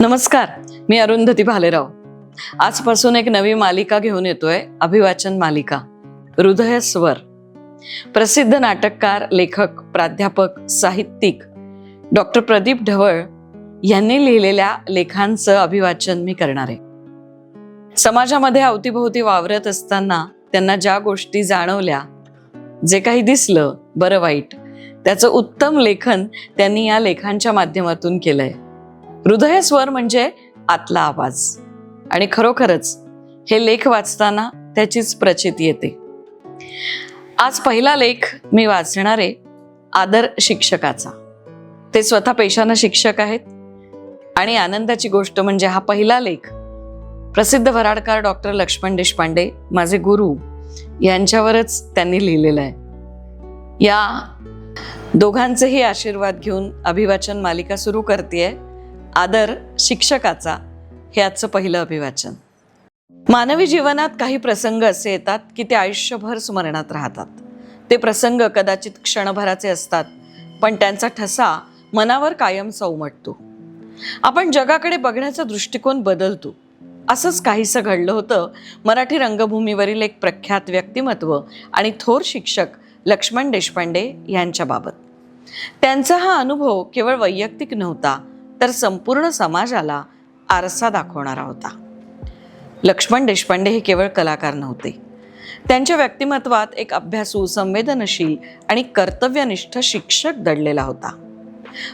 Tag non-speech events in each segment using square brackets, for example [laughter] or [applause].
नमस्कार मी अरुंधती भालेराव. आजपासून एक नवी मालिका घेऊन येतोय अभिवाचन मालिका हृदय स्वर. प्रसिद्ध नाटककार लेखक प्राध्यापक साहित्यिक डॉक्टर प्रदीप ढवळ यांनी लिहिलेल्या लेखांचं अभिवाचन मी करणार आहे. समाजामध्ये अवतीभोवती वावरत असताना त्यांना ज्या गोष्टी जाणवल्या जे काही दिसलं बरं वाईट त्याचं उत्तम लेखन त्यांनी या लेखांच्या माध्यमातून केलंय. हृदय स्वर म्हणजे आतला आवाज. आणि खरोखरच हे लेख वाचताना त्याचीच प्रचिती येते. आज पहिला लेख मी वाचणार आहे आदर शिक्षकाचा. ते स्वतः पेशानं शिक्षक आहेत. आणि आनंदाची गोष्ट म्हणजे हा पहिला लेख. प्रसिद्ध वराडकार डॉक्टर लक्ष्मण देशपांडे माझे गुरु यांच्यावरच त्यांनी लिहिलेलं आहे. या दोघांचेही आशीर्वाद घेऊन अभिवाचन मालिका सुरू करतेय. आदर शिक्षकाचा हे आजचं पहिलं अभिवाचन. मानवी जीवनात काही प्रसंग असे येतात की ते आयुष्यभर स्मरणात राहतात. ते प्रसंग कदाचित क्षणभराचे असतात पण त्यांचा ठसा मनावर कायम उमटतो आपण जगाकडे बघण्याचा दृष्टिकोन बदलतो. असंच काहीसं घडलं होतं मराठी रंगभूमीवरील एक प्रख्यात व्यक्तिमत्व आणि थोर शिक्षक लक्ष्मण देशपांडे यांच्याबाबत. त्यांचा हा अनुभव केवळ वैयक्तिक नव्हता तर संपूर्ण समाजाला आरसा दाखवणारा होता. लक्ष्मण देशपांडे हे केवळ कलाकार नव्हते. त्यांच्या व्यक्तिमत्वात एक अभ्यासू संवेदनशील आणि कर्तव्यनिष्ठ शिक्षक दडलेला होता.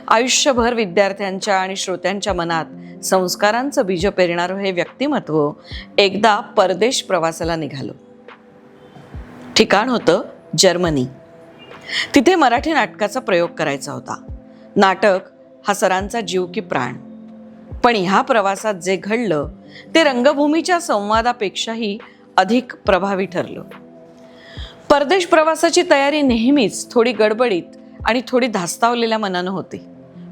आयुष्यभर विद्यार्थ्यांच्या आणि श्रोत्यांच्या मनात संस्कारांचं बीज पेरणारं हे व्यक्तिमत्व एकदा परदेश प्रवासाला निघालं. ठिकाण होतं जर्मनी. तिथे मराठी नाटकाचा प्रयोग करायचा होता. नाटक हा सरांचा जीव की प्राण. पण ह्या प्रवासात जे घडलं ते रंगभूमीच्या संवादापेक्षाही अधिक प्रभावी ठरलं. परदेश प्रवासाची तयारी नेहमीच थोडी गडबडीत आणि थोडी धास्तावलेल्या मनानं होती.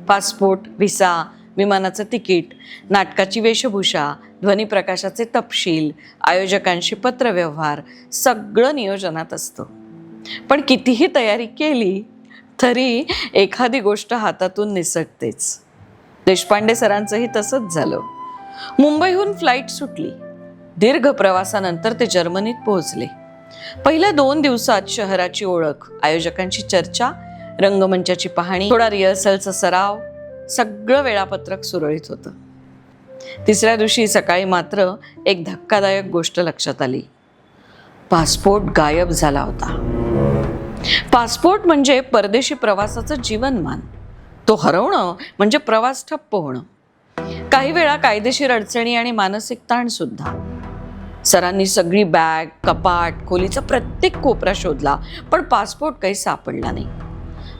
पासपोर्ट व्हिसा विमानाचं तिकीट नाटकाची वेशभूषा ध्वनीप्रकाशाचे तपशील आयोजकांशी पत्रव्यवहार सगळं नियोजनात असतं. पण कितीही तयारी केली तरी एखादी गोष्ट हातातून निसटतेच. देशपांडे सरांचंही तसंच झालं. मुंबईहून फ्लाईट सुटली. दीर्घ प्रवासानंतर ते जर्मनीत पोहोचले. पहिल्या दोन दिवसात शहराची ओळख आयोजकांची चर्चा रंगमंचाची पाहणी थोडा रिहर्सलचा सराव सगळं वेळापत्रक सुरळीत होतं. तिसऱ्या दिवशी सकाळी मात्र एक धक्कादायक गोष्ट लक्षात आली. पासपोर्ट गायब झाला होता. पासपोर्ट म्हणजे परदेशी प्रवासाचं जीवनमान. तो हरवणं म्हणजे प्रवास ठप्प होणं. काही वेळा कायदेशीर अडचणी आणि मानसिक ताण सुद्धा. सरांनी सगळी बॅग कपाट खोलीचा प्रत्येक कोपरा शोधला पण पासपोर्ट काही सापडला नाही.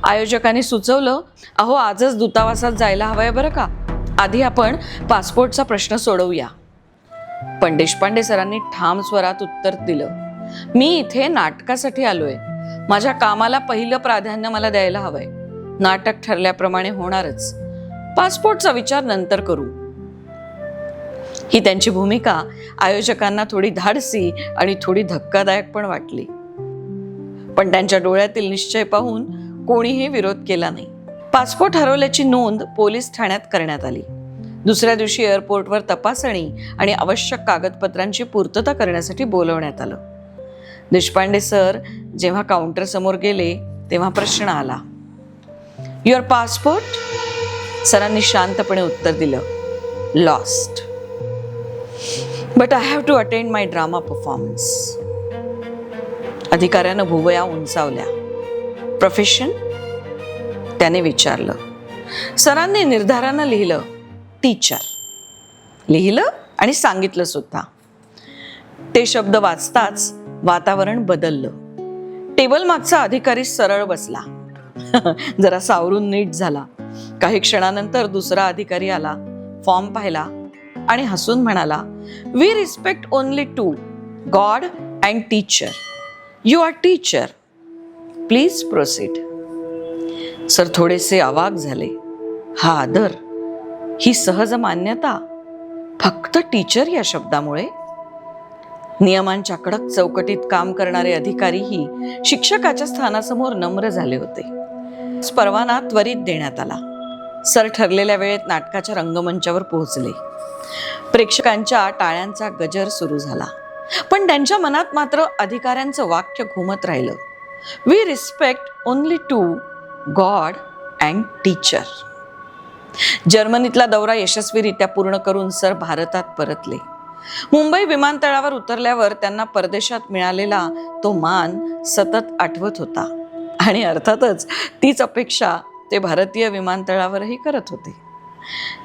आयोजकांनी सुचवलं अहो आजच दूतावासात जायला हवंय बरं का? आधी आपण पासपोर्टचा प्रश्न सोडवूया. पण देशपांडे सरांनी ठाम स्वरात उत्तर दिलं मी इथे नाटकासाठी आलोय. माझ्या कामाला पहिलं प्राधान्य मला द्यायला हवंय. नाटक ठरल्याप्रमाणे होणारच. पासपोर्टचा विचार नंतर करू. ही त्यांची भूमिका आयोजकांना थोडी धाडसी आणि थोडी धक्कादायक पण वाटली. पण त्यांच्या डोळ्यातील निश्चय पाहून कोणीही विरोध केला नाही. पासपोर्ट हरवल्याची नोंद पोलीस ठाण्यात करण्यात आली. दुसऱ्या दिवशी एअरपोर्टवर तपासणी आणि आवश्यक कागदपत्रांची पूर्तता करण्यासाठी बोलवण्यात आलं. देशपांडे सर जेव्हा काउंटर समोर गेले तेव्हा प्रश्न आला. युअर पासपोर्ट सरांनी शांतपणे उत्तर दिलं lost but I have to attend my drama performance अधिकाऱ्यानं भुवया उंचावल्या. प्रोफेशन त्याने विचारलं. सरांनी निर्धारानं लिहिलं टीचर लिहिलं आणि सांगितलं सुद्धा. ते शब्द वाचताच वातावरण बदललं. टेबल मागचा अधिकारी सरळ बसला. [laughs] जरा सावरून नीट झाला. काही क्षणानंतर दुसरा अधिकारी आला. फॉर्म पाहिला आणि हसून म्हणाला we respect only to God and teacher you are teacher please proceed sir थोडेसे अवाग झाले. हा आदर ही सहज मान्यता फक्त टीचर या शब्दामुळे? नियमांच्या कडक चौकटीत काम करणारे अधिकारीही शिक्षकाच्या स्थानासमोर नम्र झाले होते. परवाना त्वरित देण्यात आला. सर ठरलेल्या वेळेत नाटकाच्या रंगमंचावर पोहोचले. प्रेक्षकांच्या टाळ्यांचा गजर सुरू झाला. पण त्यांच्या मनात मात्र अधिकाऱ्यांचं वाक्य घुमत राहिलं. We respect only to God and teacher जर्मनीतला दौरा यशस्वीरित्या पूर्ण करून सर भारतात परतले. मुंबई विमानतळावर उतरल्यावर त्यांना परदेशात मिळालेला तो मान सतत आठवत होता. आणि अर्थातच तीच अपेक्षा ते भारतीय विमानतळावरही करत होते.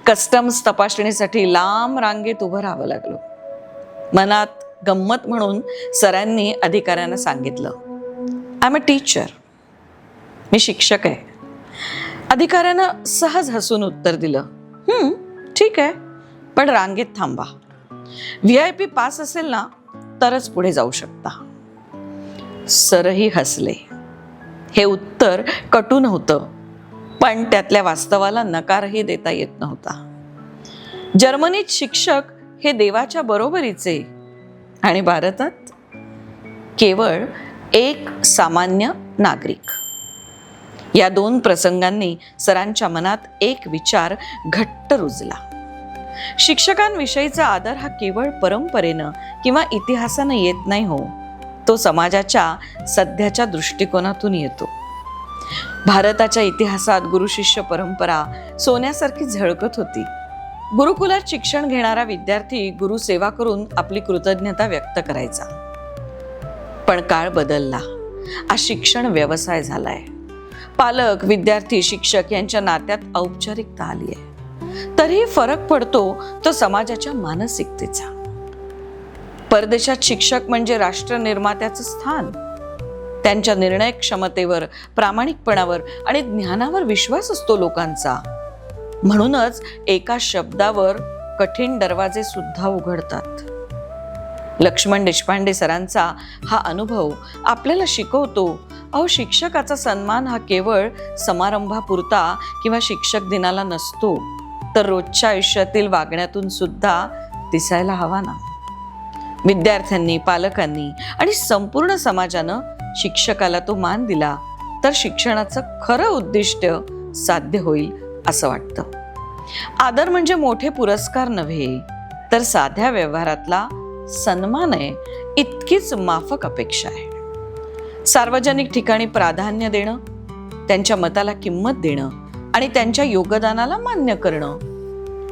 कस्टम्स तपासणीसाठी लांब रांगेत उभं राहावं लागलं. मनात गंमत म्हणून सरांनी अधिकाऱ्यांना सांगितलं आय एम अ टीचर मी शिक्षक आहे. अधिकाऱ्यानं सहज हसून उत्तर दिलं ठीक आहे पण रांगेत थांबा. व्ही आय पी पास असेल ना तरच पुढे जाऊ शकता. सरही हसले. हे उत्तर कटू नव्हतं पण त्यातल्या वास्तवाला नकारही देता येत नव्हता. जर्मनीत शिक्षक हे देवाच्या बरोबरीचे आणि भारतात केवळ एक सामान्य नागरिक. या दोन प्रसंगांनी सरांच्या मनात एक विचार घट्ट रुजला. शिक्षकांविषयीचा आदर हा केवळ परंपरेनं किंवा इतिहासानं येत नाही हो. तो समाजाच्या सध्याच्या दृष्टिकोनातून येतो. भारताच्या इतिहासात गुरु शिष्य परंपरा सोन्यासारखी झळकत होती. गुरुकुलात शिक्षण घेणारा विद्यार्थी गुरु सेवा करून आपली कृतज्ञता व्यक्त करायचा. पण काळ बदलला. आज शिक्षण व्यवसाय झालाय. पालक विद्यार्थी शिक्षक यांच्या नात्यात औपचारिकता आली आहे तरीही फरक पडतो तो समाजाच्या मानसिकतेचा. परदेशात शिक्षक म्हणजे राष्ट्र निर्मात्याचं स्थान. त्यांच्या निर्णय क्षमतेवर प्रामाणिकपणावर आणि ज्ञानावर विश्वास असतो लोकांचा. म्हणूनच एका शब्दावर कठीण दरवाजे सुद्धा उघडतात. लक्ष्मण देशपांडे सरांचा हा अनुभव आपल्याला शिकवतो अहो शिक्षकाचा सन्मान हा केवळ समारंभापुरता किंवा शिक्षक दिनाला नसतो. तर रोजच्या आयुष्यातील वागण्यातून सुद्धा दिसायला हवा ना. विद्यार्थ्यांनी पालकांनी आणि संपूर्ण समाजानं शिक्षकाला तो मान दिला तर शिक्षणाचं खरं उद्दिष्ट साध्य होईल असं वाटतं. आदर म्हणजे मोठे पुरस्कार नव्हे तर साध्या व्यवहारातला सन्मान आहे इतकीच माफक अपेक्षा आहे. सार्वजनिक ठिकाणी प्राधान्य देणं त्यांच्या मताला किंमत देणं आणि त्यांच्या योगदानाला मान्य करणं.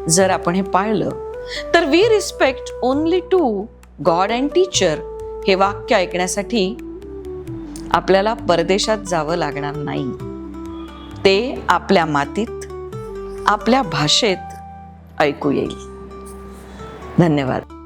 जर आपण हे पाळलं तर we respect only to God and teacher हे वाक्य ऐकण्यासाठी आपल्याला परदेशात जावं लागणार नाही. ते आपल्या मातीत आपल्या भाषेत ऐकू येईल. धन्यवाद.